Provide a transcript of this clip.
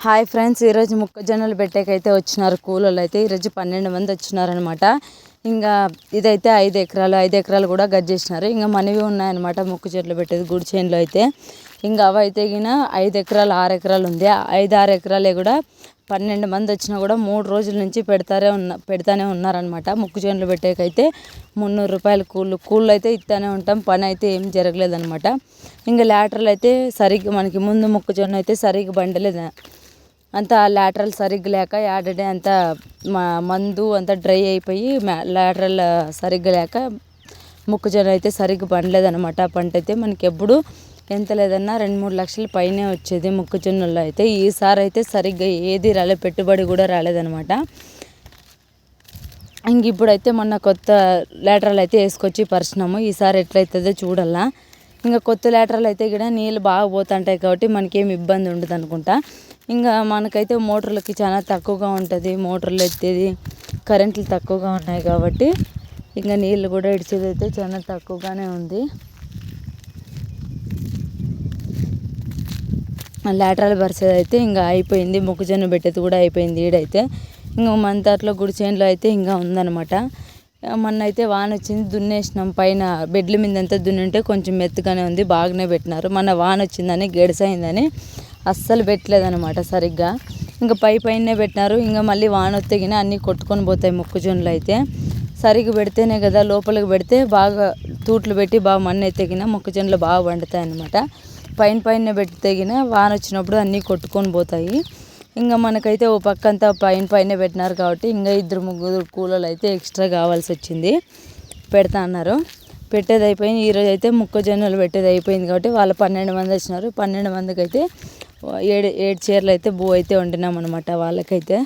Hi friends ఈరోజు మొక్కజొన్నలు పెట్టేకైతే వచ్చినారు కూలోళ్ళు అయితే. ఈరోజు పన్నెండు మంది వచ్చినారనమాట. ఇంకా ఇదైతే ఐదు ఎకరాలు ఐదు ఎకరాలు కూడా గజ్జేసినారు ఇంకా మనవి ఉన్నాయన్నమాట మొక్కజొన్నలు పెట్టేది గుడి చేనులో అయితే. ఇంకా అవైతే గిన ఐదు ఎకరాలు ఆరు ఎకరాలు ఉంది. ఐదు ఆరు ఎకరాలే కూడా పన్నెండు మంది వచ్చినా కూడా మూడు రోజుల నుంచి పెడతారే ఉన్న పెడతానే ఉన్నారనమాట మొక్కజొన్నలు పెట్టేకైతే మున్నూరు రూపాయలు కూళ్ళు కూళ్ళు అయితే ఇస్తానే ఉంటాం. పని అయితే ఏం జరగలేదనమాట ఇంకా లాటర్లు అయితే సరిగ్గా మనకి ముందు మొక్కజొన్న అయితే సరిగ్గా బండలేదు అంత లాటరల్ సరిగ్గా లేక యాడడే అంత మందు అంతా డ్రై అయిపోయి లాటరల్ సరిగ్గా లేక మొక్కజొన్న అయితే సరిగ్గా పండలేదన్నమాట. ఆ పంట అయితే మనకి ఎప్పుడు ఎంత లేదన్నా రెండు మూడు లక్షల పైనే వచ్చేది మొక్కజొన్నలో అయితే. ఈసారి అయితే సరిగ్గా ఏది రాలేదు పెట్టుబడి కూడా రాలేదనమాట ఇంక ఇప్పుడైతే మొన్న కొత్త లేటరల్ అయితే వేసుకొచ్చి పరిచినాము. ఈసారి ఎట్లయితుందో చూడాలా. ఇంకా కొత్త లేటర్లు అయితే కూడా నీళ్ళు బాగా పోతుంటాయి కాబట్టి మనకేం ఇబ్బంది ఉండదు అనుకుంటా. ఇంకా మనకైతే మోటార్లకి చాలా తక్కువగా ఉంటుంది. మోటార్లు ఎత్తేది కరెంట్లు తక్కువగా ఉన్నాయి కాబట్టి ఇంకా నీళ్ళు కూడా ఇడిచేది అయితే చాలా తక్కువగానే ఉంది. లాటరల్ పరిచేది అయితే ఇంకా అయిపోయింది. మొక్కజొన్న పెట్టేది కూడా అయిపోయింది ఈడైతే. ఇంకా మన దాంట్లో గుడి చేనులో అయితే ఇంకా ఉందన్నమాట. మొన్న అయితే వాన వచ్చింది దున్నేసినాం. పైన బెడ్ల మీద అంతా దున్నుంటే కొంచెం మెత్తగానే ఉంది బాగానే పెట్టినారు. మన వాన వచ్చిందని గడిసైందని అస్సలు పెట్టలేదనమాట సరిగ్గా. ఇంకా పై పైనే పెట్టినారు. ఇంకా మళ్ళీ వాన వత్తగిన అన్నీ కొట్టుకొని పోతాయి మొక్కజొన్నలు అయితే. సరిగ్గా పెడితేనే కదా లోపలికి పెడితే బాగా తూట్లు పెట్టి బాగా మన్ను ఎత్తగిన మొక్కజొన్నలు బాగా పండుతాయి అన్నమాట పైన పైన పెట్టి తెగిన వాన వచ్చినప్పుడు అన్నీ కొట్టుకొని పోతాయి. ఇంకా మనకైతే ఓ పక్క అంతా పైన పైన పెట్టినారు కాబట్టి ఇంకా ఇద్దరు ముగ్గురు కూలలు అయితే ఎక్స్ట్రా కావాల్సి వచ్చింది. పెడతా అన్నారు. పెట్టేది అయిపోయింది. ఈరోజు అయితే మొక్కజొన్నలు పెట్టేది అయిపోయింది కాబట్టి వాళ్ళు పన్నెండు మంది వచ్చినారు. పన్నెండు మందికి అయితే ఏడు ఏడు చీరలు అయితే బూ అయితే వండినాం అనమాట వాళ్ళకైతే.